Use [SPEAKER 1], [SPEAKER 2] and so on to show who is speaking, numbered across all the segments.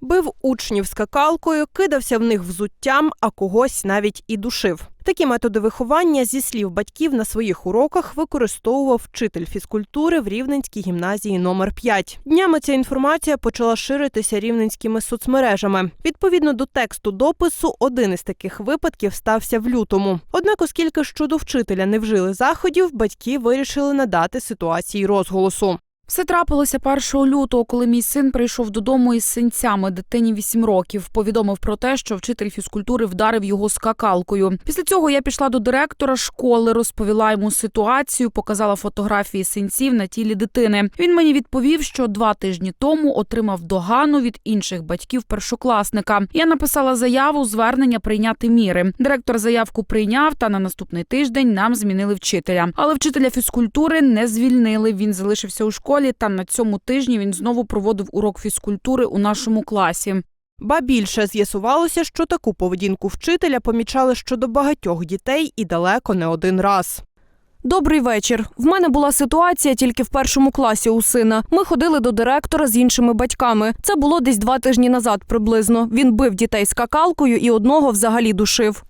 [SPEAKER 1] Бив учнів скакалкою, кидався в них взуттям, а когось навіть і душив. Такі методи виховання, зі слів батьків, на своїх уроках використовував вчитель фізкультури в Рівненській гімназії номер 5 Днями ця інформація почала ширитися рівненськими соцмережами. Відповідно до тексту допису, один із таких випадків стався в лютому. Однак, оскільки щодо вчителя не вжили заходів, батьки вирішили надати ситуації розголосу.
[SPEAKER 2] Все трапилося 1 лютого, коли мій син прийшов додому із синцями дитині 8 років. Повідомив про те, що вчитель фізкультури вдарив його скакалкою. Після цього я пішла до директора школи, розповіла йому ситуацію, показала фотографії синців на тілі дитини. Він мені відповів, що два тижні тому отримав догану від інших батьків першокласника. Я написала заяву, звернення прийняти міри. Директор заявку прийняв, та на наступний тиждень нам змінили вчителя. Але вчителя фізкультури не звільнили. Він залишився у школі. Та на цьому тижні він знову проводив урок фізкультури у нашому класі.
[SPEAKER 1] Ба більше з'ясувалося, що таку поведінку вчителя помічали щодо багатьох дітей і далеко не один раз.
[SPEAKER 3] Добрий вечір. В мене була ситуація тільки в першому класі у сина. Ми ходили до директора з іншими батьками. Це було десь два тижні назад приблизно. Він бив дітей скакалкою і одного взагалі душив.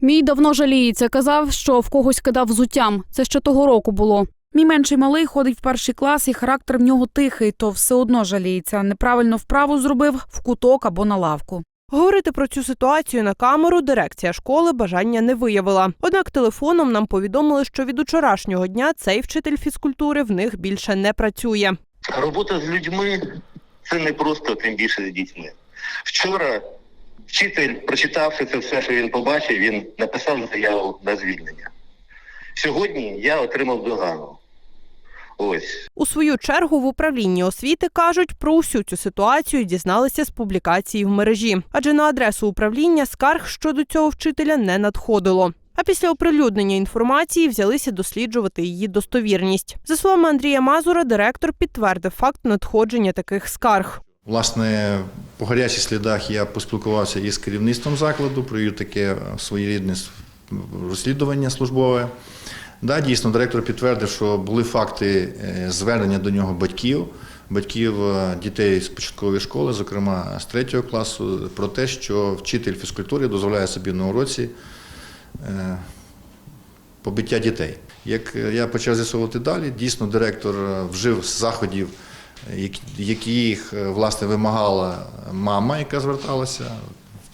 [SPEAKER 4] Мій давно жаліється. Казав, що в когось кидав взуттям. Це ще того року було.
[SPEAKER 2] Мій менший малий ходить в перший клас, і характер в нього тихий, то все одно жаліється. Неправильно вправу зробив в куток або на лавку.
[SPEAKER 1] Говорити про цю ситуацію на камеру дирекція школи бажання не виявила. Однак телефоном нам повідомили, що від учорашнього дня цей вчитель фізкультури в них більше не працює.
[SPEAKER 5] Робота з людьми це не просто тим більше з дітьми. Вчора вчитель, прочитавши це все, що він побачив, він написав заяву на звільнення. Сьогодні я отримав догану. Ось.
[SPEAKER 1] У свою чергу в управлінні освіти кажуть, про усю цю ситуацію дізналися з публікації в мережі, адже на адресу управління скарг щодо цього вчителя не надходило. А після оприлюднення інформації взялися досліджувати її достовірність. За словами Андрія Мазура, директор підтвердив факт надходження таких скарг.
[SPEAKER 6] Власне, по гарячих слідах я поспілкувався із керівництвом закладу, провів таке своєрідне розслідування службове. Да, дійсно, директор підтвердив, що були факти е, звернення до нього батьків, батьків е, дітей з початкової школи, зокрема з третього класу, про те, що вчитель фізкультури дозволяє собі на уроці е, побиття дітей. Як я почав з'ясовувати далі, дійсно директор вжив заходів, які- їх власне вимагала мама, яка зверталася.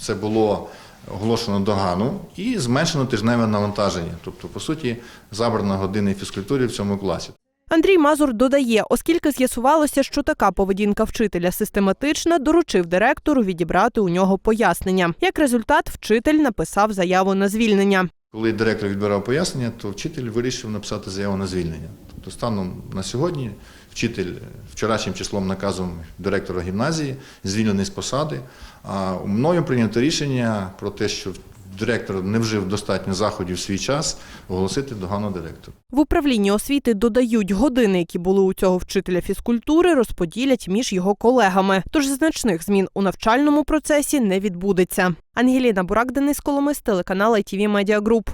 [SPEAKER 6] Це було оголошено догану і зменшено тижневе навантаження. Тобто, по суті, забрано години фізкультури в цьому класі.
[SPEAKER 1] Андрій Мазур додає, оскільки з'ясувалося, що така поведінка вчителя систематична, доручив директору відібрати у нього пояснення. Як результат, вчитель написав заяву на звільнення.
[SPEAKER 6] Коли директор відбирав пояснення, то вчитель вирішив написати заяву на звільнення. Тобто, станом на сьогодні вчитель вчорашнім числом наказом директора гімназії звільнений з посади. А мною прийнято рішення про те, що директор не вжив достатньо заходів в свій час, оголосити догану директору.
[SPEAKER 1] В управлінні освіти додають години, які були у цього вчителя фізкультури, розподілять між його колегами. Тож значних змін у навчальному процесі не відбудеться. Ангеліна Бурак, Денис Коломис, телеканал ITV Media Group.